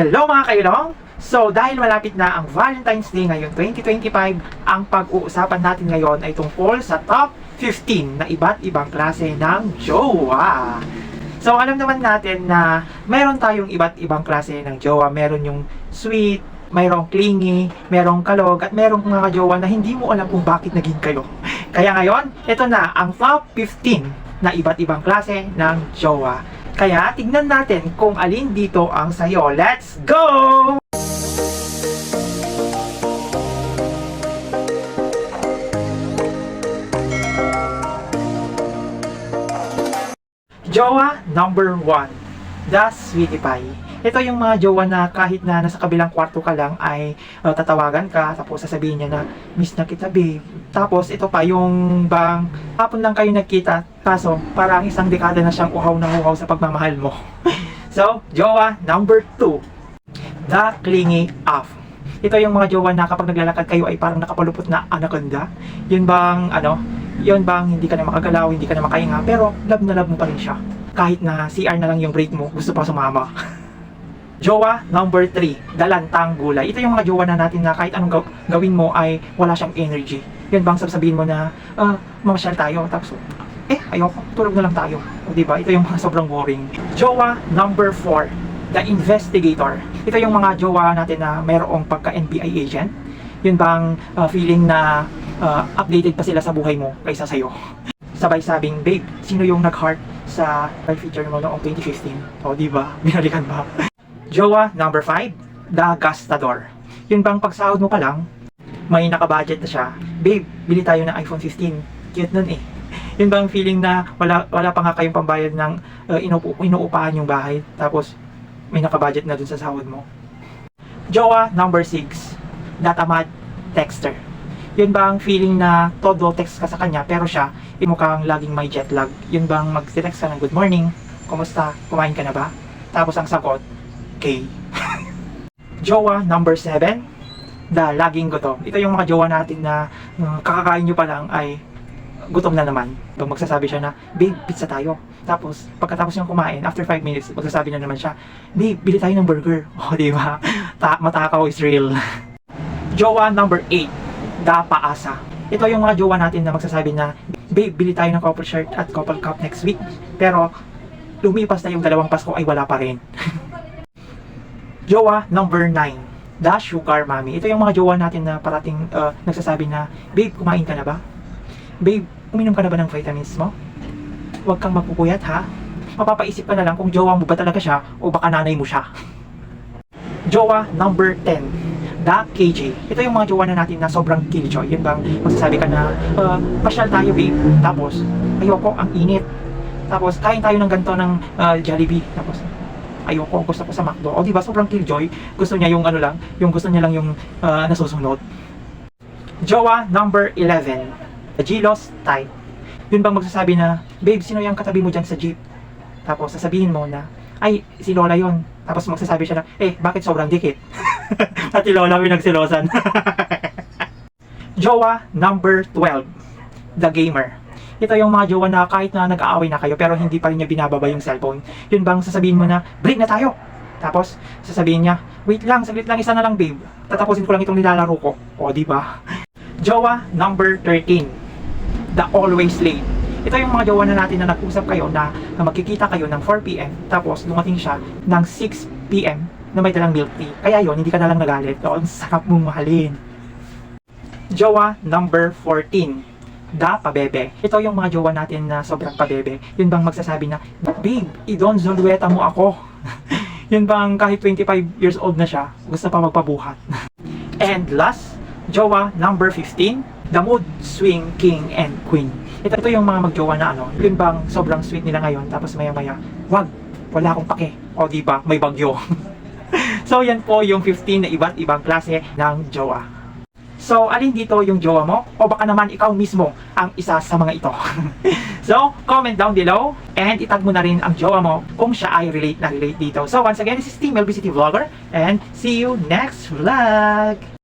Hello mga kailong! So dahil malapit na ang Valentine's Day ngayon 2025, ang pag-uusapan natin ngayon ay tungkol sa top 15 na iba't ibang klase ng jowa. So alam naman natin na meron tayong iba't ibang klase ng jowa. Meron yung sweet, mayroong clingy, merong kalog, at merong mga jowa na hindi mo alam kung bakit naging kayo. Kaya ngayon, ito na ang top 15 na iba't ibang klase ng jowa. Kaya tignan natin kung alin dito ang sayo. Let's go! Jowa number 1, The Sweetie Pie. Ito yung mga jowa na kahit na nasa kabilang kwarto ka lang ay uh, tatawagan ka tapos sasabihin niya na miss na kita babe. Tapos ito pa yung bang hapon lang kayo nagkita kaso parang isang dekada na siyang uhaw na uhaw sa pagmamahal mo. so, jowa number 2, The Clingy Off. Ito yung mga jowa na kapag naglalakad kayo ay parang nakapalupot na anaconda. Yun bang ano, yun bang hindi ka na makagalaw, hindi ka na makahinga, pero love na love mo pa rin siya. Kahit na CR na lang yung break mo, gusto pa sumama. Jowa number 3, dalantang gulay. Ito yung mga jowa na natin na kahit anong gaw- gawin mo ay wala siyang energy. Yun bang sasabihin mo na, ah, mamasyal tayo, tapos, eh, ayoko, tulog na lang tayo. O, diba? Ito yung mga sobrang boring. Jowa number 4, the investigator. Ito yung mga jowa natin na mayroong pagka-NBI agent. Yun bang ah, feeling na ah, updated pa sila sa buhay mo kaysa sa'yo. Sabay sabing, babe, sino yung nag-heart sa feature mo noong 2015? O, di ba? Binalikan ba? Jowa number 5, The Gastador. Yun bang pagsahod mo pa lang, may nakabudget na siya. Babe, bili tayo ng iPhone 15. Cute nun eh. Yun bang feeling na wala, wala pa nga kayong pambayad ng uh, inuup- inuupahan yung bahay, tapos may nakabudget na dun sa sahod mo. Jowa number 6, Datamad Texter. Yun bang feeling na todo text ka sa kanya pero siya eh, mukhang laging may jet lag. Yun bang mag-text ka ng good morning, kumusta, kumain ka na ba? Tapos ang sagot, K. jowa number 7, the laging gutom. Ito yung mga jowa natin na uh, kakakain nyo pa lang ay gutom na naman. Pag magsasabi siya na, babe, pizza tayo. Tapos, pagkatapos niyang kumain, after 5 minutes, magsasabi na naman siya, babe, bili tayo ng burger. O, di ba? Ta- matakaw is real. jowa number 8, the paasa. Ito yung mga jowa natin na magsasabi na, babe, bili tayo ng couple shirt at couple cup next week. Pero, lumipas na yung dalawang Pasko ay wala pa rin. Jowa number 9, The Sugar Mommy. Ito yung mga jowa natin na parating uh, nagsasabi na, Babe, kumain ka na ba? Babe, uminom ka na ba ng vitamins mo? Huwag kang magpupuyat ha. Mapapaisip ka na lang kung jowa mo ba talaga siya o baka nanay mo siya. Jowa number 10, The KJ. Ito yung mga jowa na natin na sobrang killjoy. Yun bang magsasabi ka na, uh, pasyal tayo babe. Tapos, ayoko, ang init. Tapos, kain tayo ng ganito ng uh, Jollibee. Tapos, ayoko, gusto ko sa McDo. O di ba sobrang killjoy. Gusto niya yung ano lang, yung gusto niya lang yung ah, nasusunod. Jowa number 11. The Gilos type. Yun bang magsasabi na, babe, sino yung katabi mo dyan sa jeep? Tapos sasabihin mo na, ay, si Lola yon. Tapos magsasabi siya na, eh, bakit sobrang dikit? At si Lola yung nagsilosan. Jowa number 12. The Gamer. Ito yung mga jowa na kahit na nag-aaway na kayo pero hindi pa rin niya binababa yung cellphone. Yun bang sasabihin mo na, break na tayo. Tapos sasabihin niya, wait lang, saglit lang, isa na lang babe. Tatapusin ko lang itong nilalaro ko. O, di ba? Jowa number 13. The Always Late. Ito yung mga jowa na natin na nag-usap kayo na, na magkikita kayo ng 4pm tapos dumating siya ng 6pm na may dalang milk tea. Kaya yon hindi ka na lang nagalit. O, ang sarap mong mahalin. Jowa number 14 da pabebe. Ito yung mga jowa natin na sobrang pabebe. Yun bang magsasabi na, Babe, idon zolueta mo ako. Yun bang kahit 25 years old na siya, gusto pa magpabuhat. and last, jowa number 15, the mood swing king and queen. Ito, ito yung mga magjowa na ano, yun bang sobrang sweet nila ngayon, tapos maya maya, wag, wala akong pake. O di ba, may bagyo. so yan po yung 15 na iba't ibang klase ng jowa. So, alin dito yung jowa mo? O baka naman ikaw mismo ang isa sa mga ito. so, comment down below and itag mo na rin ang jowa mo kung siya ay relate na relate dito. So, once again, this is Team LBCT Vlogger and see you next vlog!